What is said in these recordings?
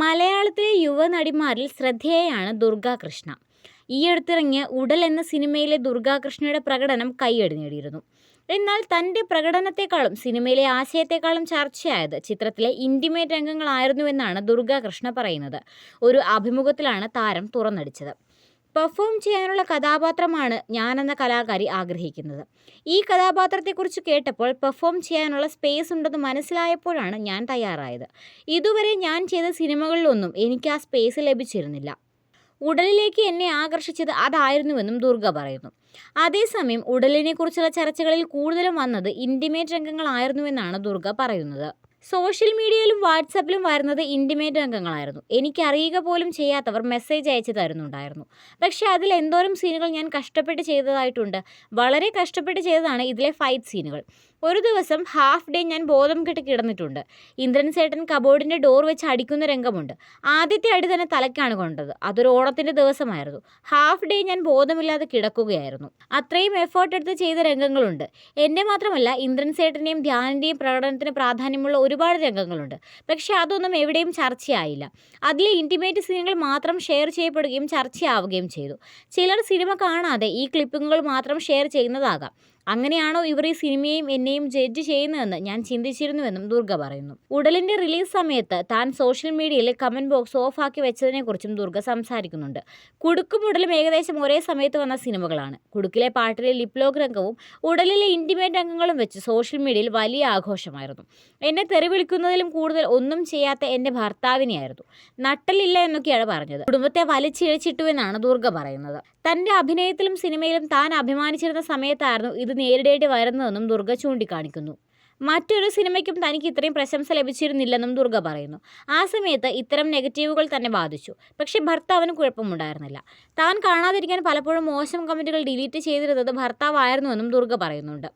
മലയാളത്തിലെ യുവനടിമാരിൽ ശ്രദ്ധേയയാണ് ദുർഗാ കൃഷ്ണ. ഈയടുത്തിറങ്ങിയ ഉടൽ എന്ന സിനിമയിലെ ദുർഗാകൃഷ്ണയുടെ പ്രകടനം കയ്യടി നേടിയിരുന്നു. എന്നാൽ തന്റെ പ്രകടനത്തെക്കാളും സിനിമയിലെ ആശയത്തെക്കാളും ചർച്ചയായത് ചിത്രത്തിലെ ഇന്റിമേറ്റ് രംഗങ്ങളായിരുന്നുവെന്നാണ് ദുർഗാകൃഷ്ണ പറയുന്നത്. ഒരു അഭിമുഖത്തിലാണ് താരം തുറന്നടിച്ചത്. പെർഫോം ചെയ്യാനുള്ള കഥാപാത്രമാണ് ഞാനെന്ന കലാകാരി ആഗ്രഹിക്കുന്നത്. ഈ കഥാപാത്രത്തെക്കുറിച്ച് കേട്ടപ്പോൾ പെർഫോം ചെയ്യാനുള്ള സ്പേസ് ഉണ്ടെന്ന് മനസ്സിലായപ്പോഴാണ് ഞാൻ തയ്യാറായത്. ഇതുവരെ ഞാൻ ചെയ്ത സിനിമകളിലൊന്നും എനിക്ക് ആ സ്പേസ് ലഭിച്ചിരുന്നില്ല. ഉടലിലേക്ക് എന്നെ ആകർഷിച്ചത് അതായിരുന്നുവെന്നും ദുർഗ പറയുന്നു. അതേസമയം ഉടലിനെക്കുറിച്ചുള്ള ചർച്ചകളിൽ കൂടുതലും വന്നത് ഇന്റിമേറ്റ് രംഗങ്ങളായിരുന്നുവെന്നാണ് ദുർഗ പറയുന്നത്. സോഷ്യൽ മീഡിയയിലും വാട്സാപ്പിലും വരുന്നത് ഇന്റിമേറ്റ് രംഗങ്ങളായിരുന്നു. എനിക്കറിയുക പോലും ചെയ്യാത്തവർ മെസ്സേജ് അയച്ചു തരുന്നുണ്ടായിരുന്നു. പക്ഷേ അതിൽ എന്തോരം സീനുകൾ ഞാൻ കഷ്ടപ്പെട്ട് ചെയ്തതായിട്ടുണ്ട്. വളരെ കഷ്ടപ്പെട്ട് ചെയ്തതാണ് ഇതിലെ ഫൈറ്റ് സീനുകൾ ഒരു ദിവസം ഹാഫ് ഡേ ഞാൻ ബോധം കെട്ട് കിടന്നിട്ടുണ്ട്. ഇന്ദ്രൻ സേട്ടൻ കബോർഡിന്റെ ഡോർ വെച്ച് അടിക്കുന്ന രംഗമുണ്ട്. ആദ്യത്തെ അടി തന്നെ തലയ്ക്കാണ് കൊണ്ടത്. അതൊരു ഓണത്തിന്റെ ദിവസമായിരുന്നു. ഹാഫ് ഡേ ഞാൻ ബോധമില്ലാതെ കിടക്കുകയായിരുന്നു. അത്രയും എഫേർട്ട് എടുത്ത് ചെയ്ത രംഗങ്ങളുണ്ട്. എന്റെ മാത്രമല്ല ഇന്ദ്രൻ സേട്ടന്റെയും ധ്യാനിന്റെയും പ്രകടനത്തിന് പ്രാധാന്യമുള്ള ഒരുപാട് രംഗങ്ങളുണ്ട്. പക്ഷേ അതൊന്നും എവിടെയും ചർച്ചയായില്ല. അതിലെ ഇന്റിമേറ്റ് സീനുകൾ മാത്രം ഷെയർ ചെയ്യപ്പെടുകയും ചർച്ചയാവുകയും ചെയ്തു. ചിലർ സിനിമ കാണാതെ ഈ ക്ലിപ്പിങ്ങുകൾ മാത്രം ഷെയർ ചെയ്യുന്നതാകാം. അങ്ങനെയാണോ ഇവർ ഈ സിനിമയെയും എന്നെയും ജഡ്ജ് ചെയ്യുന്നതെന്ന് ഞാൻ ചിന്തിച്ചിരുന്നുവെന്നും ദുർഗ പറയുന്നു. ഉടലിന്റെ റിലീസ് സമയത്ത് താൻ സോഷ്യൽ മീഡിയയിൽ കമന്റ് ബോക്സ് ഓഫ് ആക്കി വെച്ചതിനെക്കുറിച്ചും ദുർഗ സംസാരിക്കുന്നുണ്ട്. കുടുക്കും ഉടലും ഏകദേശം ഒരേ സമയത്ത് വന്ന സിനിമകളാണ്. കുടുക്കിലെ പാട്ടിലെ ലിപ്ലോഗ് രംഗവും ഉടലിലെ ഇന്റിമേറ്റ് രംഗങ്ങളും വെച്ച് സോഷ്യൽ മീഡിയയിൽ വലിയ ആഘോഷമായിരുന്നു. എന്നെ തെറി വിളിക്കുന്നതിലും കൂടുതൽ ഒന്നും ചെയ്യാത്ത എന്റെ ഭർത്താവിനെയായിരുന്നു. നട്ടലില്ല എന്നൊക്കെയാണ് പറഞ്ഞത്. കുടുംബത്തെ വലിച്ചിഴച്ചിട്ടു എന്നാണ് ദുർഗ പറയുന്നത്. തന്റെ അഭിനയത്തിലും സിനിമയിലും താൻ അഭിമാനിച്ചിരുന്ന സമയത്തായിരുന്നു ഇത് നേരിടേണ്ടി വരുന്നതെന്നും ദുർഗ ചൂണ്ടിക്കാണിക്കുന്നു. മറ്റൊരു സിനിമയ്ക്കും തനിക്ക് ഇത്രയും പ്രശംസ ലഭിച്ചിരുന്നില്ലെന്നും ദുർഗ പറയുന്നു. ആ സമയത്ത് ഇത്തരം നെഗറ്റീവുകൾ തന്നെ ബാധിച്ചു. പക്ഷേ ഭർത്താവിന് കുഴപ്പമുണ്ടായിരുന്നില്ല. താൻ കാണാതിരിക്കാൻ പലപ്പോഴും മോശം കമന്റുകൾ ഡിലീറ്റ് ചെയ്തിരുന്നത് ഭർത്താവായിരുന്നുവെന്നും ദുർഗ പറയുന്നുണ്ട്.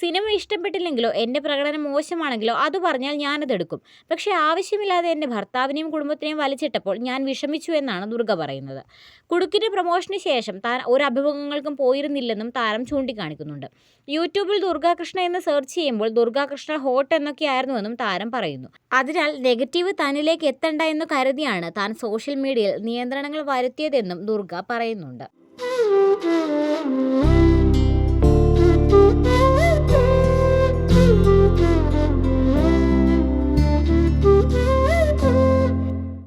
സിനിമ ഇഷ്ടപ്പെട്ടില്ലെങ്കിലോ എന്റെ പ്രകടനം മോശമാണെങ്കിലോ അത് പറഞ്ഞാൽ ഞാനതെടുക്കും പക്ഷേ ആവശ്യമില്ലാതെ എന്റെ ഭർത്താവിനെയും കുടുംബത്തിനെയും വലിച്ചിട്ടപ്പോൾ ഞാൻ വിഷമിച്ചു എന്നാണ് ദുർഗ പറയുന്നത്. കുടുക്കിന്റെ പ്രൊമോഷന് ശേഷം താൻ ഒരു അഭിമുഖങ്ങൾക്കും പോയിരുന്നില്ലെന്നും താരം ചൂണ്ടിക്കാണിക്കുന്നുണ്ട്. യൂട്യൂബിൽ ദുർഗാകൃഷ്ണ എന്ന് സെർച്ച് ചെയ്യുമ്പോൾ ദുർഗാകൃഷ്ണ ഹോട്ട് എന്നൊക്കെയായിരുന്നുവെന്നും താരം പറയുന്നു. അതിനാൽ നെഗറ്റീവ് തന്നിലേക്ക് എത്തണ്ട എന്ന് കരുതിയാണ് താൻ സോഷ്യൽ മീഡിയയിൽ നിയന്ത്രണങ്ങൾ വരുത്തിയതെന്നും ദുർഗ പറയുന്നുണ്ട്.